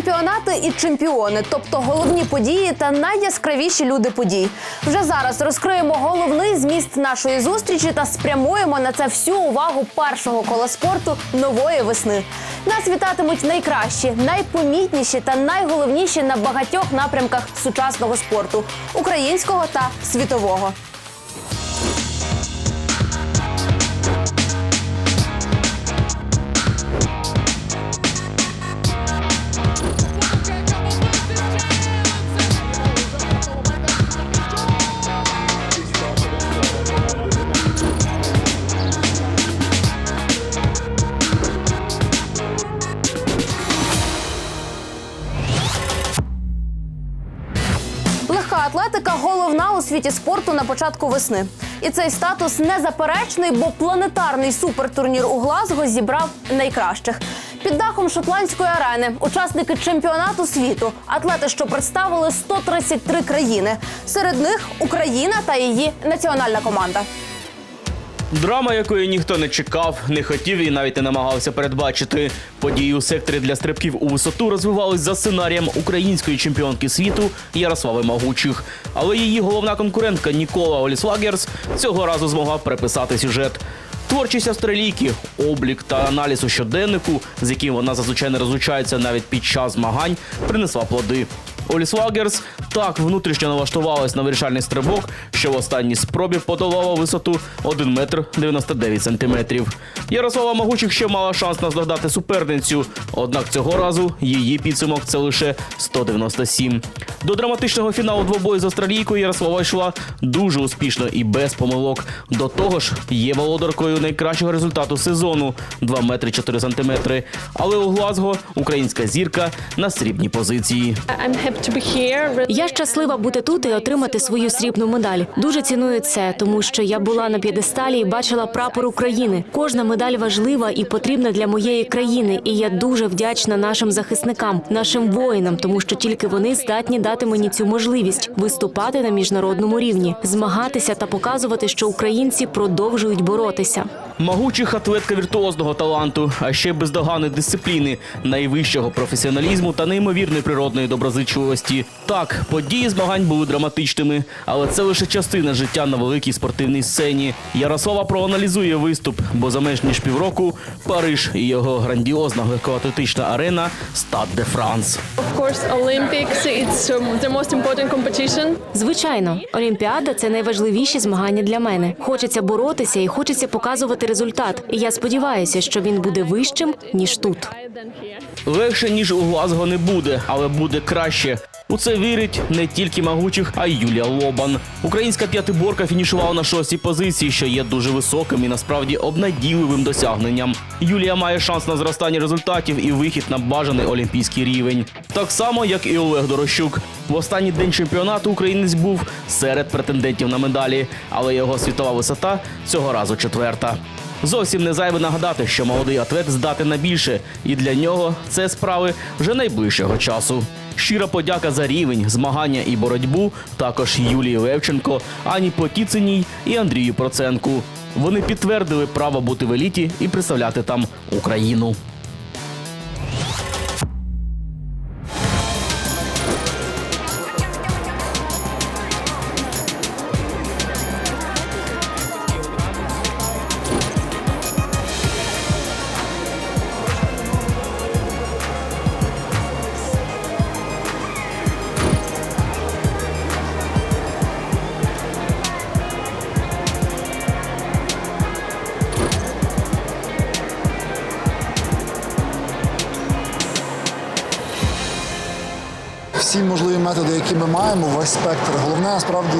Чемпіонати і чемпіони, тобто головні події та найяскравіші люди подій. Вже зараз розкриємо головний зміст нашої зустрічі та спрямуємо на це всю увагу першого кола спорту нової весни. Нас вітатимуть найкращі, найпомітніші та найголовніші на багатьох напрямках сучасного спорту українського та світового. Світі спорту на початку весни. І цей статус незаперечний, бо планетарний супертурнір у Глазго зібрав найкращих. Під дахом шотландської арени учасники чемпіонату світу, атлети, що представили 133 країни. Серед них Україна та її національна команда. Драма, якої ніхто не чекав, не хотів і навіть не намагався передбачити. Події у секторі для стрибків у висоту розвивались за сценарієм української чемпіонки світу Ярослави Магучих. Але її головна конкурентка Нікола Оліслагерс цього разу змогла переписати сюжет. Творчість австралійки, облік та аналіз у щоденнику, з яким вона зазвичай не розлучається навіть під час змагань, принесла плоди. Оліс Лагерс так внутрішньо налаштувалась на вирішальний стрибок, що в останній спробі подолала висоту 1 метр 99 сантиметрів. Ярослава Магучих ще мала шанс наздогнати суперницю, однак цього разу її підсумок це лише 197. До драматичного фіналу двобою з австралійкою Ярослава йшла дуже успішно і без помилок. До того ж, є володаркою найкращого результату сезону 2 метри 4 сантиметри. Але у Глазго українська зірка на срібній позиції. Я щаслива бути тут і отримати свою срібну медаль. Дуже ціную це, тому що я була на п'єдесталі і бачила прапор України. Кожна медаль важлива і потрібна для моєї країни. І я дуже вдячна нашим захисникам, нашим воїнам, тому що тільки вони здатні дати мені цю можливість виступати на міжнародному рівні, змагатися та показувати, що українці продовжують боротися. Могучих атлетка віртуозного таланту, а ще бездоганної дисципліни, найвищого професіоналізму та неймовірної природної доброзичливості. Так, події змагань були драматичними, але це лише частина життя на великій спортивній сцені. Ярослава проаналізує виступ, бо за менш ніж півроку Париж і його грандіозна легкоатлетична арена Стад де Франс. Of course, Olympics, it's um, the most important competition. Звичайно, Олімпіада це найважливіші змагання для мене. Хочеться боротися і хочеться показувати результат. І я сподіваюся, що він буде вищим ніж тут. Легше ніж у Глазго не буде, але буде краще. У це вірить не тільки Магучих, а й Юлія Лобан. Українська п'ятиборка фінішувала на шостій позиції, що є дуже високим і насправді обнадійливим досягненням. Юлія має шанс на зростання результатів і вихід на бажаний олімпійський рівень. Так само, як і Олег Дорощук. В останній день чемпіонату українець був серед претендентів на медалі, але його світова висота цього разу четверта. Зовсім не зайве нагадати, що молодий атлет здатен на більше, і для нього це справи вже найближчого часу. Щира подяка за рівень, змагання і боротьбу також Юлії Левченко, Ані Потіциній і Андрію Проценку. Вони підтвердили право бути в еліті і представляти там Україну. Методи, які ми маємо, весь спектр. Головне, насправді,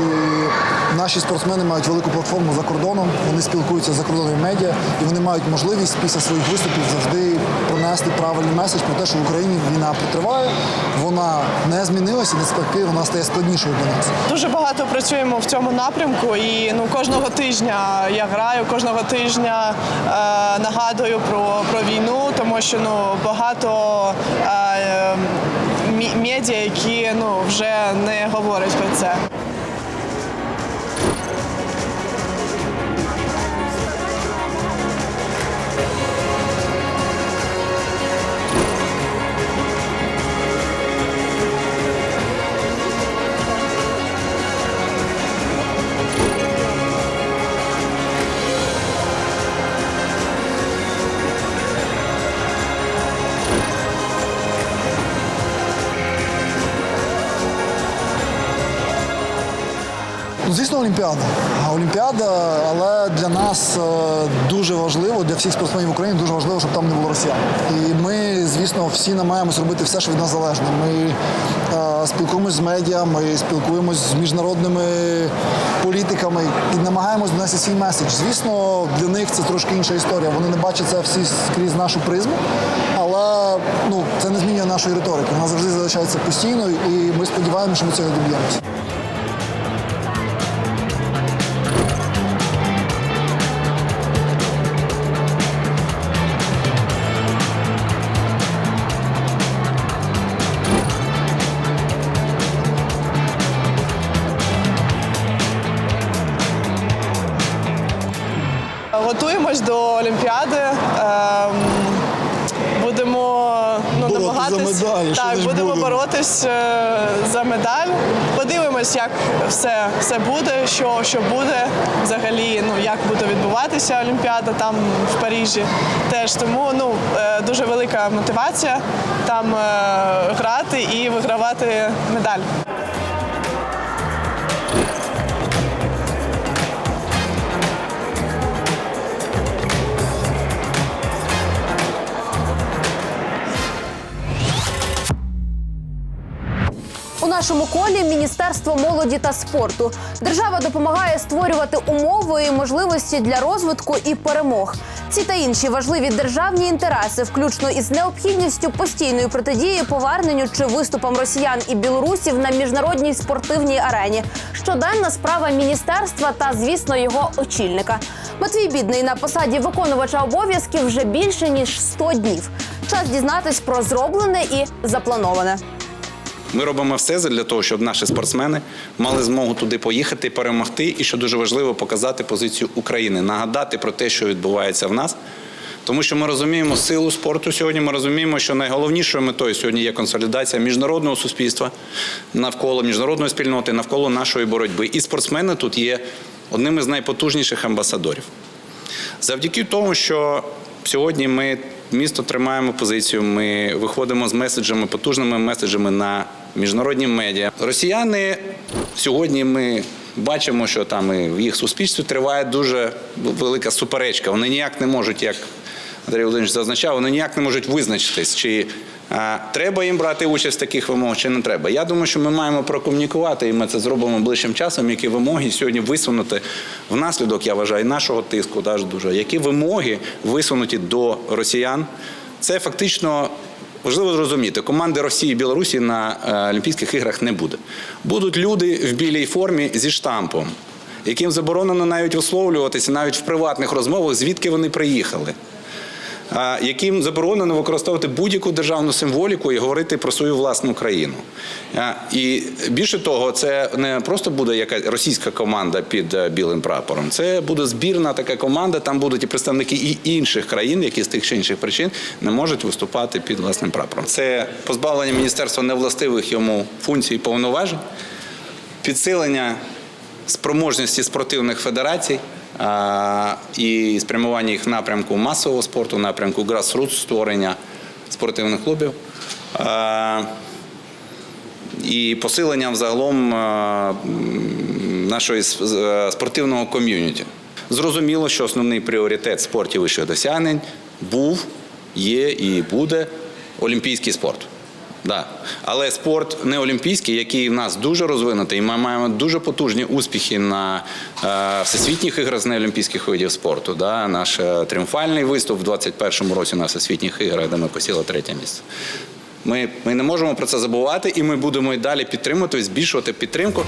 наші спортсмени мають велику платформу за кордоном, вони спілкуються з закордонними медіа, і вони мають можливість після своїх виступів завжди пронести правильний меседж про те, що в Україні війна триває, вона не змінилася, навпаки, вона стає складнішою для нас. Дуже багато працюємо в цьому напрямку, і ну кожного тижня я граю, кожного тижня е, нагадую про, про війну, тому що ну багато е, медіа, які ну вже не говорять про це. Олімпіада. Олімпіада, але для нас е, дуже важливо, для всіх спортсменів України дуже важливо, щоб там не було росіян. І ми, звісно, всі намагаємось робити все, що від нас залежне. Ми е, спілкуємось з медіа, ми спілкуємось з міжнародними політиками і намагаємось донести свій меседж. Звісно, для них це трошки інша історія. Вони не бачать це всі скрізь нашу призму, але ну, це не змінює нашої риторики. Вона завжди залишається постійною, і ми сподіваємося, що ми цього доб'ємося. Готуємось до Олімпіади. Ем, Будемо ну, медалі, так, будемо будемо. боротись е, за медаль. Подивимось, як все, все буде, що, що буде взагалі, ну як буде відбуватися Олімпіада там в Парижі. Теж тому ну е, дуже велика мотивація там е, грати і вигравати медаль. Нашому колі Міністерство молоді та спорту. Держава допомагає створювати умови і можливості для розвитку і перемог. Ці та інші важливі державні інтереси, включно із необхідністю постійної протидії поверненню чи виступам росіян і білорусів на міжнародній спортивній арені. Щоденна справа міністерства та, звісно, його очільника. Матвій Бідний на посаді виконувача обов'язків вже більше ніж 100 днів. Час дізнатись про зроблене і заплановане. Ми робимо все для того, щоб наші спортсмени мали змогу туди поїхати, перемогти, і що дуже важливо, показати позицію України, нагадати про те, що відбувається в нас. Тому що ми розуміємо силу спорту сьогодні. Ми розуміємо, що найголовнішою метою сьогодні є консолідація міжнародного суспільства навколо міжнародної спільноти, навколо нашої боротьби. І спортсмени тут є одним із найпотужніших амбасадорів. Завдяки тому, що сьогодні ми місто тримаємо позицію, ми виходимо з меседжами, потужними меседжами на міжнародні медіа. Росіяни сьогодні ми бачимо, що там і в їх суспільстві триває дуже велика суперечка. Вони ніяк не можуть, як Андрій Володимирович зазначав, вони ніяк не можуть визначитись, чи а, треба їм брати участь в таких вимогах, чи не треба. Я думаю, що ми маємо прокомунікувати, і ми це зробимо ближчим часом, які вимоги сьогодні висунути внаслідок, я вважаю, нашого тиску, дуже, які вимоги висунуті до росіян. Це фактично. Важливо зрозуміти, команди Росії і Білорусі на е, Олімпійських іграх не буде. Будуть люди в білій формі зі штампом, яким заборонено навіть висловлюватися, навіть в приватних розмовах, звідки вони приїхали яким заборонено використовувати будь-яку державну символіку і говорити про свою власну країну. І більше того, це не просто буде якась російська команда під е, білим прапором. Це буде збірна така команда. Там будуть і представники і інших країн, які з тих чи інших причин не можуть виступати під власним прапором. Це позбавлення міністерства невластивих йому функцій і повноважень, підсилення спроможності спортивних федерацій і спрямування їх в напрямку масового спорту, напрямку грасрут, створення спортивних клубів. І посилення взагалом нашої е, спортивного ком'юніті. Зрозуміло, що основний пріоритет спортів вищих досягнень був, є і буде олімпійський спорт. Да. Але спорт не олімпійський, який в нас дуже розвинутий, і ми маємо дуже потужні успіхи на е, всесвітніх іграх з неолімпійських видів спорту. Да. Наш е, тріумфальний виступ в 21-му році на всесвітніх іграх, де ми посіли третє місце. Ми, ми не можемо про це забувати, і ми будемо і далі підтримувати, збільшувати підтримку.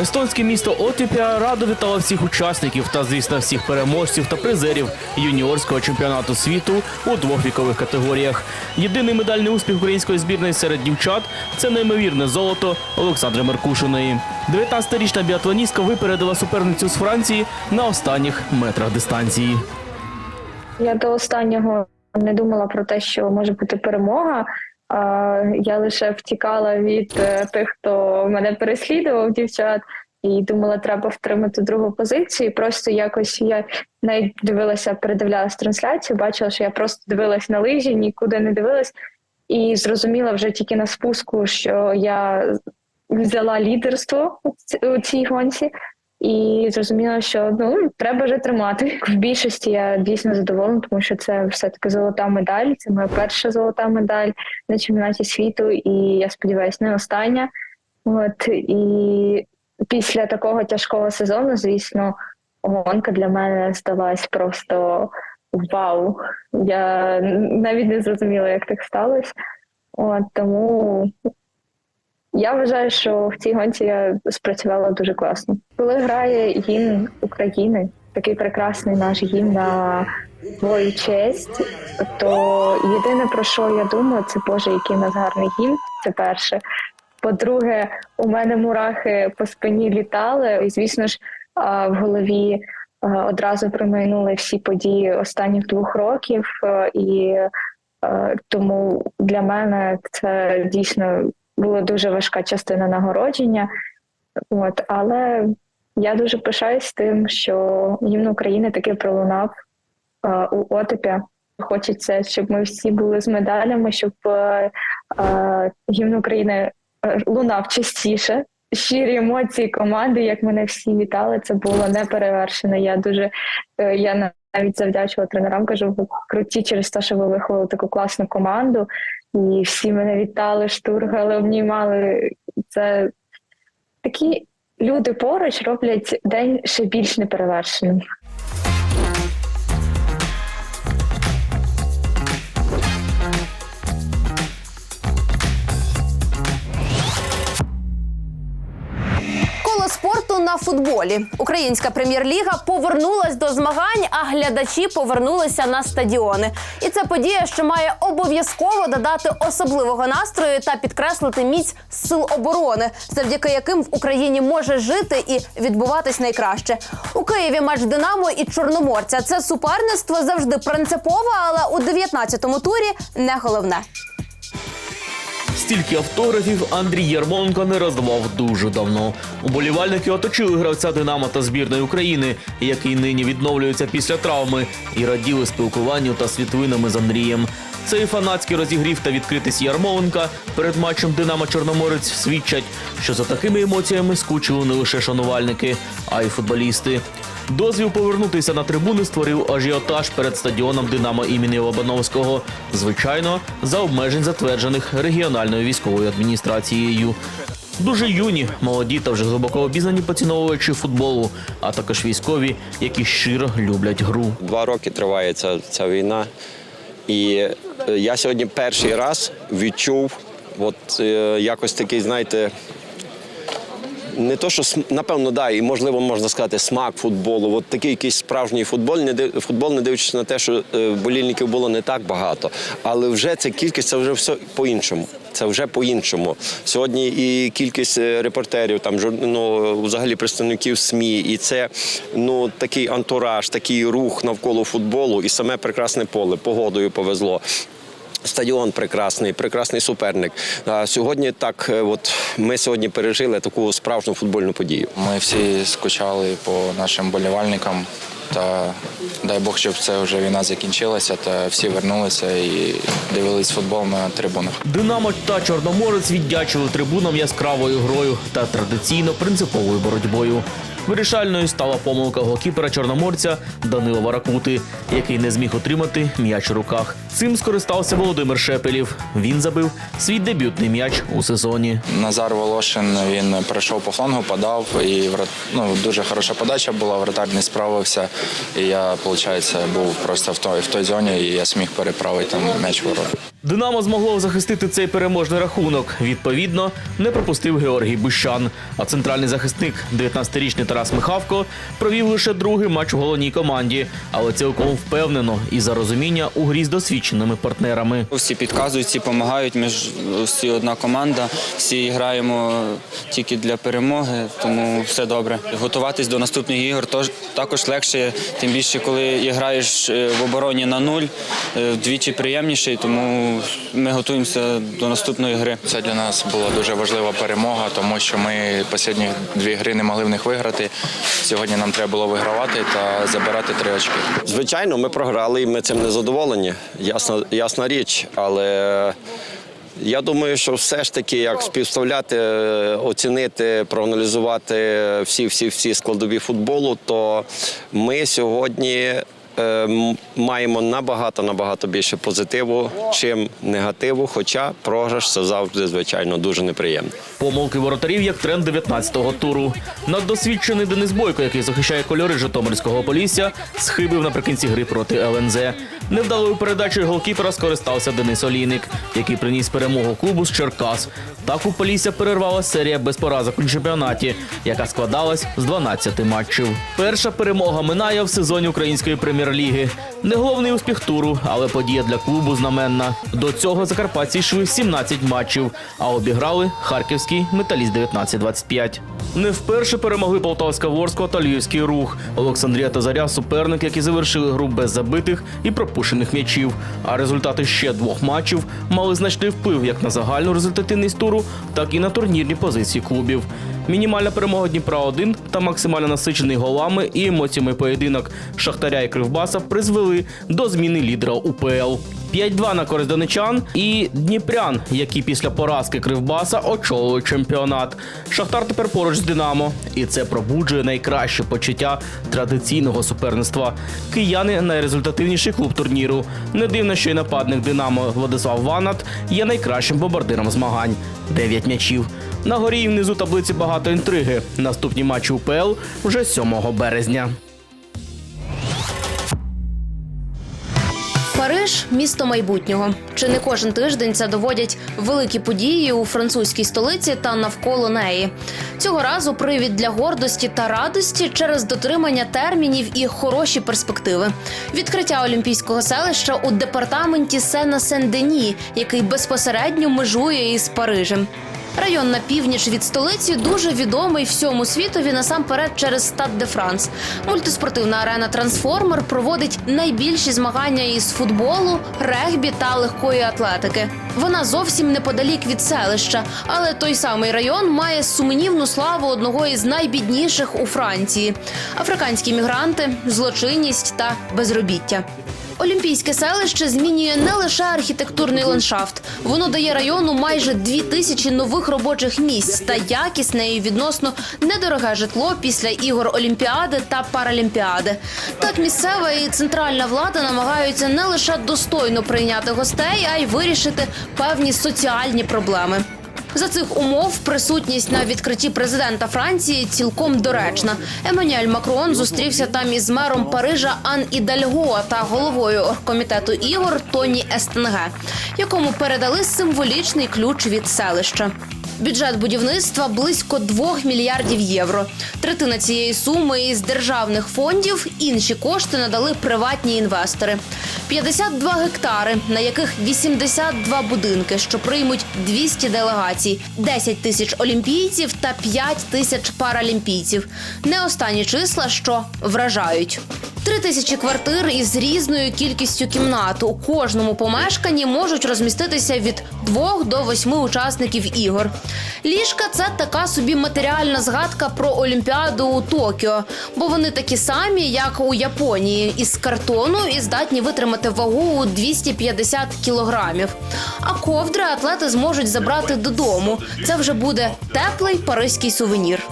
Естонське місто Отіпія радо вітало всіх учасників та, звісно, всіх переможців та призерів юніорського чемпіонату світу у двох вікових категоріях. Єдиний медальний успіх української збірної серед дівчат це неймовірне золото Олександри Меркушиної. 19-річна біатлоністка випередила суперницю з Франції на останніх метрах дистанції. Я до останнього не думала про те, що може бути перемога. Я лише втікала від е, тих, хто мене переслідував, дівчат, і думала, треба втримати другу позицію. Просто якось я навіть дивилася, передивлялась трансляцію, бачила, що я просто дивилась на лижі, нікуди не дивилась, і зрозуміла вже тільки на спуску, що я взяла лідерство у цій гонці. І зрозуміла, що ну треба вже тримати. В більшості я дійсно задоволена, тому що це все-таки золота медаль. Це моя перша золота медаль на чемпіонаті світу, і я сподіваюся, не остання. От і після такого тяжкого сезону, звісно, гонка для мене здалась просто вау. Я навіть не зрозуміла, як так сталося. От тому я вважаю, що в цій гонці я спрацювала дуже класно. Коли грає гімн України, такий прекрасний наш гімн на твою честь, то єдине про що я думаю, це Боже, який в нас гарний гімн. Це перше. По-друге, у мене мурахи по спині літали, і звісно ж в голові одразу промайнули всі події останніх двох років, і тому для мене це дійсно була дуже важка частина нагородження. От, але я дуже пишаюсь тим, що гімн України таки пролунав е, у Отепі. Хочеться, щоб ми всі були з медалями, щоб е, е, гімн України е, лунав частіше. Щирі емоції команди, як мене всі вітали, це було неперевершено. Я дуже е, я навіть завдячувала тренерам, кажу, ви круті через те, що ви виховали таку класну команду, і всі мене вітали, штургали, обнімали. Це такі люди поруч роблять день ще більш неперевершеним. На футболі. Українська прем'єр-ліга повернулась до змагань, а глядачі повернулися на стадіони. І це подія, що має обов'язково додати особливого настрою та підкреслити міць сил оборони, завдяки яким в Україні може жити і відбуватись найкраще. У Києві матч Динамо і Чорноморця. Це суперництво завжди принципове, але у 19-му турі не головне. Стільки автографів Андрій Ярмоленко не роздавав дуже давно. Уболівальники оточили гравця Динамо та збірної України, який нині відновлюється після травми, і раділи спілкуванню та світлинами з Андрієм. Цей фанатський розігрів та відкритість Ярмоленка перед матчем Динамо Чорноморець свідчать, що за такими емоціями скучили не лише шанувальники, а й футболісти. Дозвіл повернутися на трибуни створив ажіотаж перед стадіоном Динамо імені Лобановського. Звичайно, за обмежень затверджених регіональною військовою адміністрацією. Дуже юні, молоді та вже глибоко обізнані поціновувачі футболу, а також військові, які щиро люблять гру. Два роки триває ця, ця війна. І е, я сьогодні перший раз відчув от, е, якось такий, знаєте, не то, що напевно, да, і можливо можна сказати смак футболу. От такий якийсь справжній футбол, не футбол, не дивлячись на те, що е, болільників було не так багато. Але вже ця кількість це вже все по-іншому. Це вже по-іншому. Сьогодні і кількість е, репортерів, там ну, взагалі представників СМІ, і це ну такий антураж, такий рух навколо футболу, і саме прекрасне поле. Погодою повезло. Стадіон прекрасний, прекрасний суперник. А сьогодні так, е, от ми сьогодні пережили таку справжню футбольну подію. Ми всі скучали по нашим болівальникам. Та дай Бог, щоб це вже війна закінчилася, та всі вернулися і дивились футбол на трибунах. Динамо та Чорноморець віддячили трибунам яскравою грою та традиційно принциповою боротьбою. Вирішальною стала помилка голкіпера чорноморця Данила Варакути, який не зміг отримати м'яч у руках. Цим скористався Володимир Шепелів. Він забив свій дебютний м'яч у сезоні. Назар Волошин він пройшов по флангу, подав, і ну, дуже хороша подача була. Вратар не справився. І я, виходить, був просто в той, в той зоні, і я зміг переправити там м'яч ворота. Динамо змогло захистити цей переможний рахунок. Відповідно, не пропустив Георгій Бущан. А центральний захисник, 19-річний Тарас Михавко, провів лише другий матч у головній команді, але цілком впевнено і за розуміння у грі з досвідченими партнерами. Всі підказують, всі допомагають. Ми ж всі одна команда, всі граємо тільки для перемоги, тому все добре. Готуватись до наступних ігор також легше, тим більше, коли граєш е, в обороні на нуль, е, вдвічі приємніше, тому ми готуємося до наступної гри. Це для нас була дуже важлива перемога, тому що ми останні дві гри не могли в них виграти. Сьогодні нам треба було вигравати та забирати три очки. Звичайно, ми програли, і ми цим не задоволені. Ясна, ясна річ, але Я думаю, що все ж таки, як співставляти, оцінити, проаналізувати всі всі всі складові футболу, то ми сьогодні маємо набагато набагато більше позитиву, чим негативу. Хоча програш це завжди звичайно дуже неприємно. Помилки воротарів як тренд 19-го туру. Наддосвідчений Денис Бойко, який захищає кольори Житомирського Полісся, схибив наприкінці гри проти ЛНЗ. Невдалою передачею голкіпера скористався Денис Олійник, який приніс перемогу клубу з Черкас. Так у Полісся перервала серія без поразок у чемпіонаті, яка складалась з 12 матчів. Перша перемога минає в сезоні української прем'єр-ліги. Не головний успіх туру, але подія для клубу знаменна. До цього закарпатці йшли 17 матчів, а обіграли харківський металіст 19-25. Не вперше перемогли Полтавська Ворскла та Львівський рух. Олександрія та Заря суперник, які завершили гру без забитих і пропущених м'ячів. А результати ще двох матчів мали значний вплив як на загальну результативність туру, так і на турнірні позиції клубів. Мінімальна перемога Дніпра 1 та максимально насичений голами і емоціями поєдинок Шахтаря і Кривбаса призвели до зміни лідера УПЛ. 5-2 на користь донечан і Дніпрян, які після поразки Кривбаса очолили чемпіонат. Шахтар тепер поруч з Динамо, і це пробуджує найкраще почуття традиційного суперництва. Кияни найрезультативніший клуб турніру. Не дивно, що й нападник Динамо Владислав Ванат є найкращим бомбардиром змагань. 9 м'ячів. На горі і внизу таблиці багато інтриги. Наступні матчі УПЛ вже 7 березня. Париж місто майбутнього. Чи не кожен тиждень це доводять великі події у французькій столиці та навколо неї. Цього разу привід для гордості та радості через дотримання термінів і хороші перспективи. Відкриття олімпійського селища у департаменті Сена Сен-Дені, який безпосередньо межує із Парижем. Район на північ від столиці дуже відомий всьому світові насамперед через Стад де Франс. Мультиспортивна арена Трансформер проводить найбільші змагання із футболу, регбі та легкої атлетики. Вона зовсім неподалік від селища, але той самий район має сумнівну славу одного із найбідніших у Франції: африканські мігранти, злочинність та безробіття. Олімпійське селище змінює не лише архітектурний ландшафт, воно дає району майже дві тисячі нових робочих місць та якісне і відносно недороге житло після ігор Олімпіади та Паралімпіади. Так місцева і центральна влада намагаються не лише достойно прийняти гостей, а й вирішити певні соціальні проблеми. За цих умов присутність на відкритті президента Франції цілком доречна. Еммануель Макрон зустрівся там із мером Парижа Ан Ідальго та головою оргкомітету ігор Тоні Естенге, якому передали символічний ключ від селища. Бюджет будівництва близько 2 мільярдів євро. Третина цієї суми із державних фондів. Інші кошти надали приватні інвестори. 52 гектари, на яких 82 будинки, що приймуть 200 делегацій, 10 тисяч олімпійців та 5 тисяч паралімпійців. Не останні числа, що вражають. Три тисячі квартир із різною кількістю кімнат. У кожному помешканні можуть розміститися від двох до восьми учасників ігор. Ліжка це така собі матеріальна згадка про Олімпіаду у Токіо, бо вони такі самі, як у Японії, із картону і здатні витримати вагу у 250 кілограмів. А ковдри атлети зможуть забрати додому. Це вже буде теплий паризький сувенір.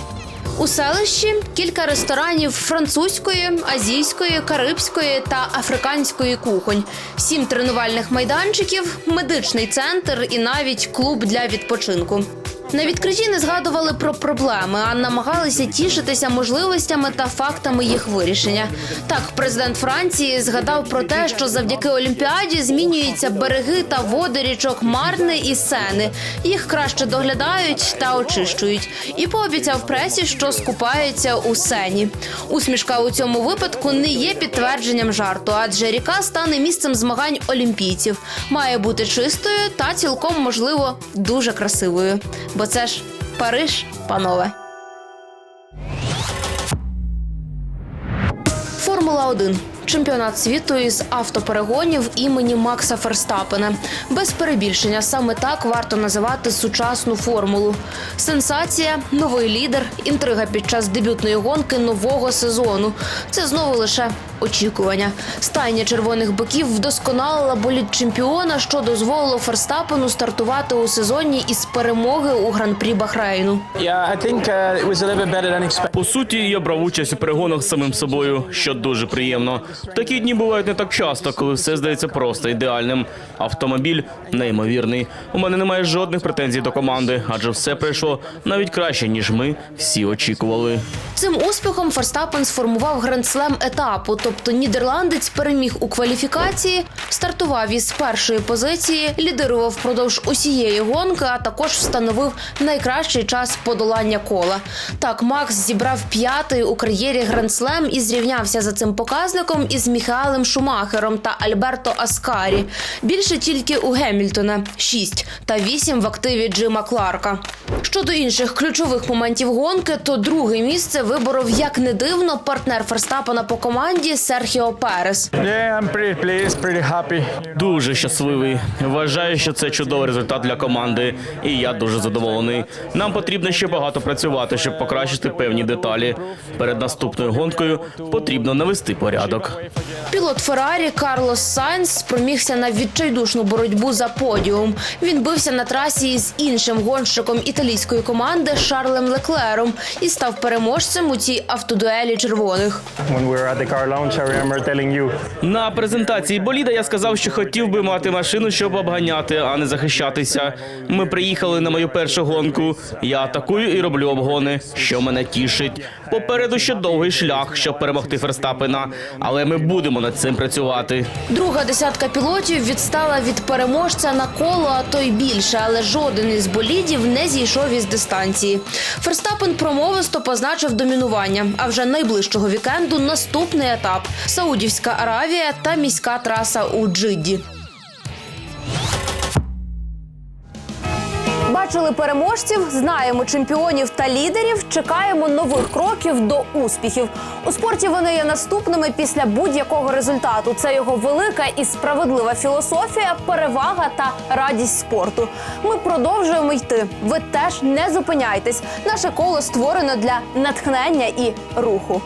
У селищі кілька ресторанів французької, азійської, карибської та африканської кухонь, сім тренувальних майданчиків, медичний центр і навіть клуб для відпочинку. На відкритті не згадували про проблеми, а намагалися тішитися можливостями та фактами їх вирішення. Так, президент Франції згадав про те, що завдяки Олімпіаді змінюються береги та води річок Марни і Сени. Їх краще доглядають та очищують. І пообіцяв пресі, що скупаються у сені. Усмішка у цьому випадку не є підтвердженням жарту, адже ріка стане місцем змагань олімпійців. Має бути чистою та цілком можливо дуже красивою. Бо це ж Париж, панове. Формула 1 Чемпіонат світу із автоперегонів імені Макса Ферстапена. Без перебільшення саме так варто називати сучасну формулу. Сенсація, новий лідер, інтрига під час дебютної гонки нового сезону. Це знову лише очікування. Стайня червоних биків вдосконалила болід чемпіона, що дозволило Ферстапену стартувати у сезоні із перемоги у гран-прі Бахрейну. По суті, я брав участь у перегонах з самим собою, що дуже приємно. Такі дні бувають не так часто, коли все здається просто ідеальним. Автомобіль неймовірний. У мене немає жодних претензій до команди, адже все пройшло навіть краще, ніж ми всі очікували. Цим успіхом Ферстапен сформував гранд-слем етапу, тобто нідерландець переміг у кваліфікації, стартував із першої позиції, лідирував впродовж усієї гонки, а також встановив найкращий час подолання кола. Так, Макс зібрав п'ятий у кар'єрі гранд-слем і зрівнявся за цим показником із Міхаелем Шумахером та Альберто Аскарі. Більше тільки у Гемільтона шість та вісім в активі Джима Кларка. Щодо інших ключових моментів гонки, то друге місце виборов, як не дивно, партнер Ферстапена по команді Серхіо Перес. Дуже щасливий. Вважаю, що це чудовий результат для команди, і я дуже задоволений. Нам потрібно ще багато працювати, щоб покращити певні деталі. Перед наступною гонкою потрібно навести порядок. Пілот Феррарі Карлос Сайнс спромігся на відчайдушну боротьбу за подіум. Він бився на трасі із іншим гонщиком італійської команди Шарлем Леклером і став переможцем у цій автодуелі червоних. На презентації боліда я сказав, що хотів би мати машину, щоб обганяти, а не захищатися. Ми приїхали на мою першу гонку. Я атакую і роблю обгони, що мене тішить. Попереду ще довгий шлях, щоб перемогти Ферстапена, але ми будемо над цим працювати. Друга десятка пілотів відстала від переможця на коло, а то й більше, але жоден із болідів не зійшов із дистанції. Ферстапен промовисто позначив домінування. А вже найближчого вікенду наступний етап Саудівська Аравія та міська траса у Джидді. Бачили переможців, знаємо чемпіонів та лідерів. Чекаємо нових кроків до успіхів. У спорті вони є наступними після будь-якого результату. Це його велика і справедлива філософія, перевага та радість спорту. Ми продовжуємо йти. Ви теж не зупиняйтесь. Наше коло створено для натхнення і руху.